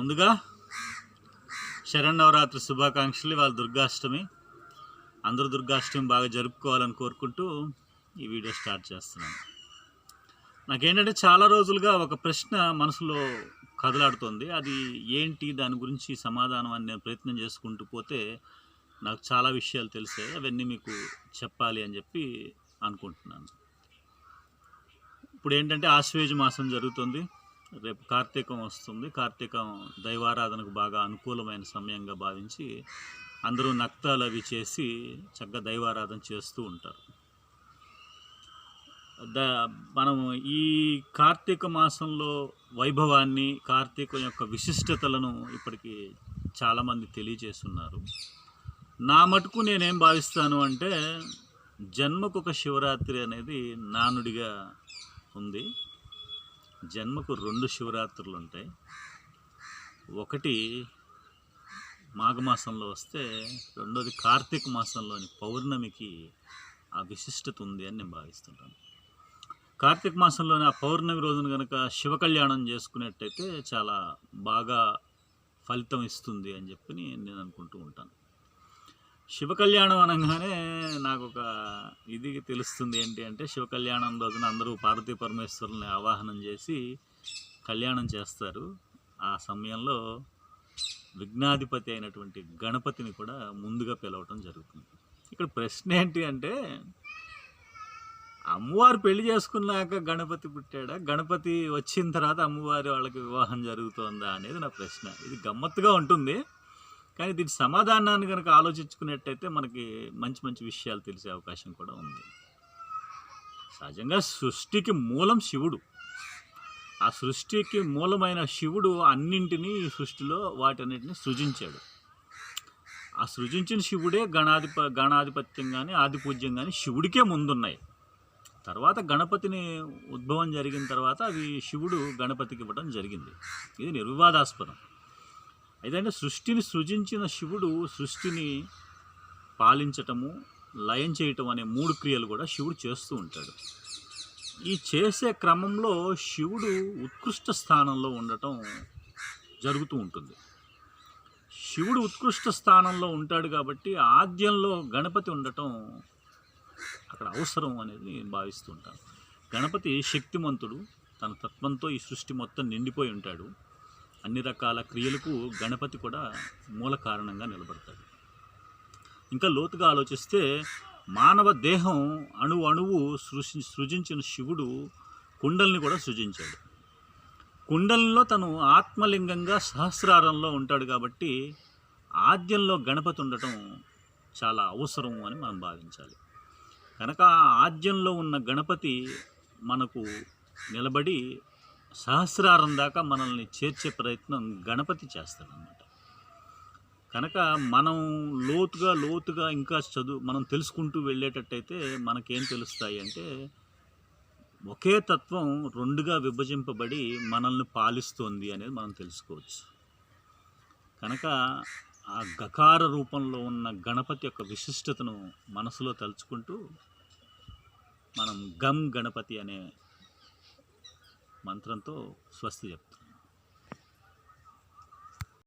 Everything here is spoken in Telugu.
ముందుగా శరణవరాత్రి శుభాకాంక్షలు వాళ్ళ దుర్గాష్టమి. అందరూ దుర్గాష్టమి బాగా జరుపుకోవాలని కోరుకుంటూ ఈ వీడియో స్టార్ట్ చేస్తున్నాను. నాకేంటంటే చాలా రోజులుగా ఒక ప్రశ్న మనసులో కదలాడుతోంది. అది ఏంటి? దాని గురించి సమాధానం అని నేను ప్రయత్నం చేసుకుంటూ పోతే నాకు చాలా విషయాలు తెలిసాయి. అవన్నీ మీకు చెప్పాలి అని చెప్పి అనుకుంటున్నాను. ఇప్పుడు ఏంటంటే ఆశ్వేజ మాసం జరుగుతుంది. రేపు కార్తీకం వస్తుంది. కార్తీకం దైవారాధనకు బాగా అనుకూలమైన సమయంగా భావించి అందరూ నక్తాలు అవి చేసి చక్కగా దైవారాధన చేస్తూ ఉంటారు. ద మనం ఈ కార్తీక మాసంలో వైభవాన్ని కార్తీకం యొక్క విశిష్టతలను ఇప్పటికి చాలామంది తెలియజేస్తున్నారు. నా మటుకు నేనేం భావిస్తాను అంటే జన్మకు ఒక శివరాత్రి అనేది నానుడిగా ఉంది. జన్మకు రెండు శివరాత్రులు ఉంటాయి ఒకటి మాఘమాసంలో వస్తే రెండోది కార్తీక మాసంలోని పౌర్ణమికి ఆ విశిష్టత ఉంది అని నేను భావిస్తుంటాను. కార్తీక మాసంలోని ఆ పౌర్ణమి రోజున కనుక శివ కళ్యాణం చేసుకునేట్టయితే చాలా బాగా ఫలితం ఇస్తుంది అని చెప్పి నేను అనుకుంటూ ఉంటాను. శివ కళ్యాణం అనగానే నాకు ఒక ఇది తెలుస్తుంది ఏంటి అంటే శివ కళ్యాణం రోజున అందరూ పార్వతీ పరమేశ్వరుల్ని ఆవాహనం చేసి కళ్యాణం చేస్తారు. ఆ సమయంలో విఘ్నాధిపతి అయినటువంటి గణపతిని కూడా ముందుగా పిలవటం జరుగుతుంది. ఇక్కడ ప్రశ్న ఏంటి అంటే అమ్మవారు పెళ్ళి చేసుకున్నాక గణపతి పుట్టాడా? గణపతి వచ్చిన తర్వాత అమ్మవారి వాళ్ళకి వివాహం జరుగుతోందా అనేది నా ప్రశ్న. ఇది గమ్మత్తుగా ఉంటుంది. కానీ దీని సమాధానాన్ని కనుక ఆలోచించుకున్నట్టయితే మనకి మంచి మంచి విషయాలు తెలిసే అవకాశం కూడా ఉంది. సహజంగా సృష్టికి మూలం శివుడు. ఆ సృష్టికి మూలమైన శివుడు అన్నింటినీ ఈ సృష్టిలో వాటన్నిటిని సృజించాడు. ఆ సృజించిన శివుడే గణాధిప గణాధిపత్యం కానీ ఆదిపూజ్యం కానీ శివుడికే ముందున్నాయి. తర్వాత గణపతిని ఉద్భవం జరిగిన తర్వాత అవి శివుడు గణపతికి ఇవ్వడం జరిగింది. ఇది నిర్వివాదాస్పదం. ఏదంటే సృష్టిని సృజించిన శివుడు సృష్టిని పాలించటము లయం చేయటం అనే మూడు క్రియలు కూడా శివుడు చేస్తూ ఉంటాడు. ఈ చేసే క్రమంలో శివుడు ఉత్కృష్ట స్థానంలో ఉండటం జరుగుతూ ఉంటుంది. శివుడు ఉత్కృష్ట స్థానంలో ఉంటాడు కాబట్టి ఆద్యంలో గణపతి ఉండటం అక్కడ అవసరం అనేది నేను భావిస్తుంటాను గణపతి శక్తిమంతుడు తన తత్వంతో ఈ సృష్టి మొత్తం నిండిపోయి ఉంటాడు. అన్ని రకాల క్రియలకు గణపతి కూడా మూల కారణంగా నిలబడతాడు. ఇంకా లోతుగా ఆలోచిస్తే మానవ దేహం అణు అణువు సృష్టి సృజించిన శివుడు కుండల్ని కూడా సృజించాడు. కుండలంలో తను ఆత్మలింగంగా సహస్రారంలో ఉంటాడు కాబట్టి ఆద్యంలో గణపతి ఉండటం చాలా అవసరం అని మనం భావించాలి. కనుక ఆద్యంలో ఉన్న గణపతి మనకు నిలబడి సహస్రారం దాకా మనల్ని చేర్చే ప్రయత్నం గణపతి చేస్తాడనమాట కనుక మనం లోతుగా లోతుగా ఇంకా చదువు మనం తెలుసుకుంటూ వెళ్ళేటట్టయితే మనకేం తెలుస్తాయి అంటే ఒకే తత్వం రెండుగా విభజింపబడి మనల్ని పాలిస్తోంది అనేది మనం తెలుసుకోవచ్చు. కనుక ఆ గకార రూపంలో ఉన్న గణపతి యొక్క విశిష్టతను మనసులో తలుచుకుంటూ మనం గమ్ గణపతి అనే మంత్రంతో స్వస్తి చెప్తాం.